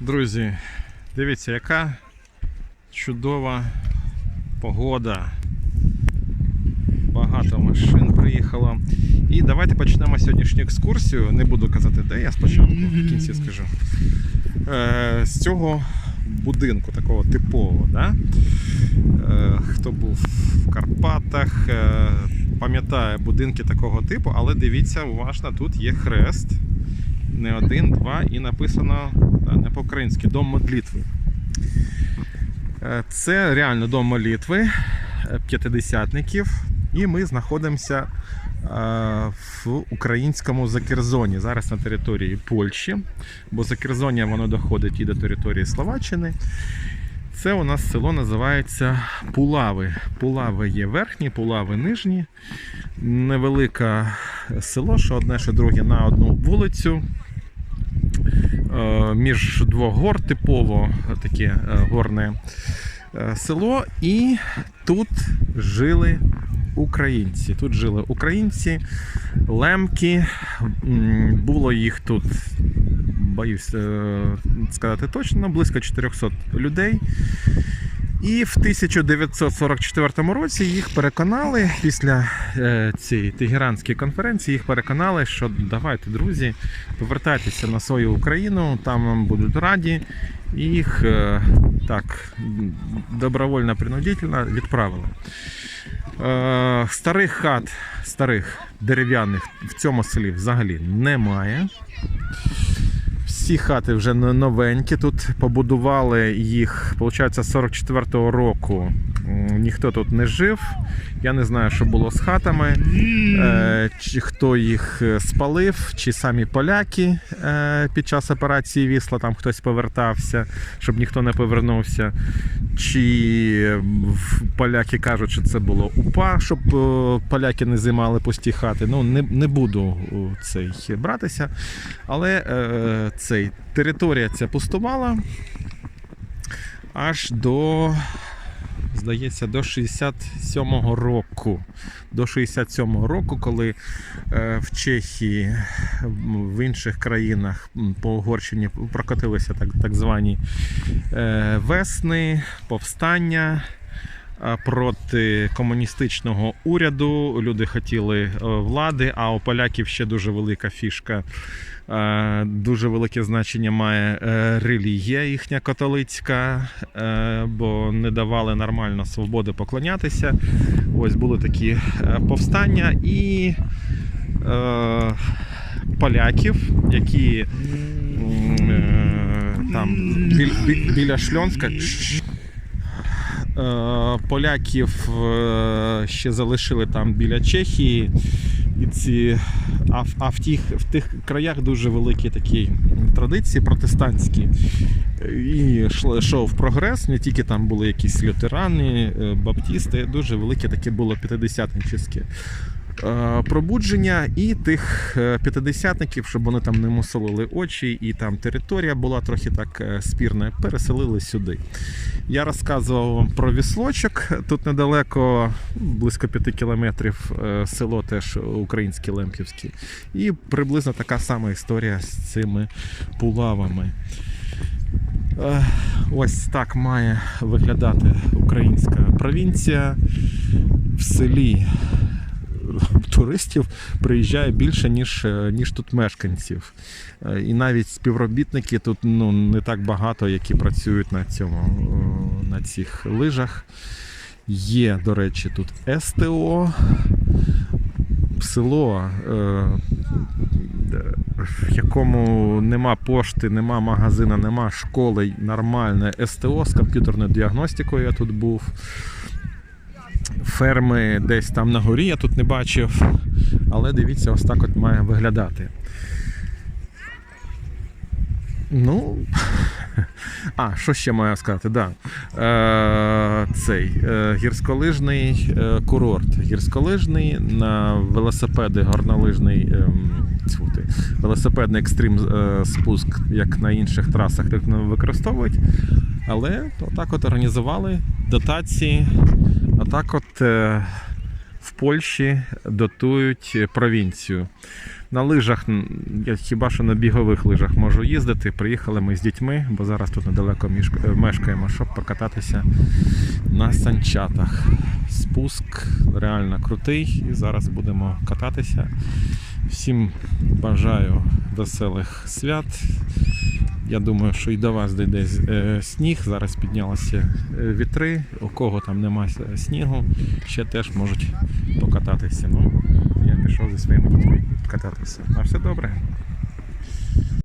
Друзі, дивіться, яка чудова погода. Багато машин приїхало. І давайте почнемо сьогоднішню екскурсію. Не буду казати, де я спочатку, в кінці скажу. Е, з цього будинку, такого типового. Да? Е, хто був в Карпатах, е, пам'ятає будинки такого типу, але дивіться уважно, тут є хрест. Не один, два, і написано та, не по-українськи дом молитви. Е, Це реально дом молитви е, п'ятидесятників, і ми знаходимося е, в українському Закерзоні, зараз на території Польщі, бо Закерзоння воно доходить і до території Словаччини. Це у нас село називається Пулави. Пулави є верхні, Пулави нижні. Невелике село, що одне, що друге на одну вулицю. Е, Між двох гор, типово таке е, горне е, село. І тут жили українці. Тут жили українці, лемки. Було їх тут, боюсь сказати точно, близько 400 людей. І в 1944 році їх переконали після е, цієї Тегеранської конференції, їх переконали, що давайте, друзі, повертайтеся на свою Україну, там вам будуть раді. І їх е, так добровольно принудительно відправили. Е, старих хат, старих дерев'яних в цьому селі взагалі немає. Всі хати вже но- новенькі. Тут побудували їх, виходить, з 44-го року. Ніхто тут не жив. Я не знаю, що було з хатами, е, чи хто їх е, спалив, чи самі поляки е, під час операції Вісла там хтось повертався, щоб ніхто не повернувся. Чи поляки кажуть, що це було УПА, щоб поляки не займали пусті хати. Ну, не, не буду цей братися. Але е, цей, територія ця пустувала аж до, здається, до 67-го року. До 67-го року, коли е, в Чехії, в інших країнах по Угорщині прокотилися так, так звані е, весни, повстання. Е, Проти комуністичного уряду люди хотіли е, влади, а у поляків ще дуже велика фішка Е, Дуже велике значення має релігія їхня католицька, бо не давали нормально свободи поклонятися. Ось були такі повстання і поляків, які там біля Шльонська. Е, Поляків е, ще залишили там біля Чехії. І ці, а, а в, тих, в тих краях дуже великі такі традиції протестантські. І йшов прогрес, не тільки там були якісь лютерани, е, баптісти, дуже велике таке було п'ятидесятничське е, пробудження і тих е, п'ятидесятників, щоб вони там не мусолили очі, і там територія була трохи так е, спірна, переселили сюди. Я розказував вам про віслочок. Тут недалеко, близько 5 кілометрів, е, село теж українське Лемківське. І приблизно така сама історія з цими пулавами. Е, Ось так має виглядати українська провінція. В селі туристів приїжджає більше, ніж, е, ніж тут мешканців. Е, І навіть співробітники тут ну, не так багато, які працюють на цьому на цих лижах. Є, до речі, тут СТО, село, е, в якому нема пошти, нема магазина, нема школи, нормальне СТО з комп'ютерною діагностикою я тут був. Ферми десь там на горі я тут не бачив. Але дивіться, ось так от має виглядати. Ну. А, що ще маю сказати? Да. Е, цей е, гірськолижний е, курорт. Гірськолижний на велосипеди, горнолижний ем, тьфу велосипедний екстрим е, спуск, як на інших трасах, так не використовують. Але так от організували дотації. Отак от е, в Польщі дотують провінцію. На лижах, я хіба що на бігових лижах можу їздити. Приїхали ми з дітьми, бо зараз тут недалеко е, мешкаємо, щоб покататися на санчатах. Спуск реально крутий, і зараз будемо кататися. Всім бажаю веселих свят. Я думаю, що і до вас дійде е, сніг. Зараз піднялися е, вітри. У кого там немає снігу, ще теж можуть покататися. Ну, я пішов зі своїм батьком кататися. На все добре.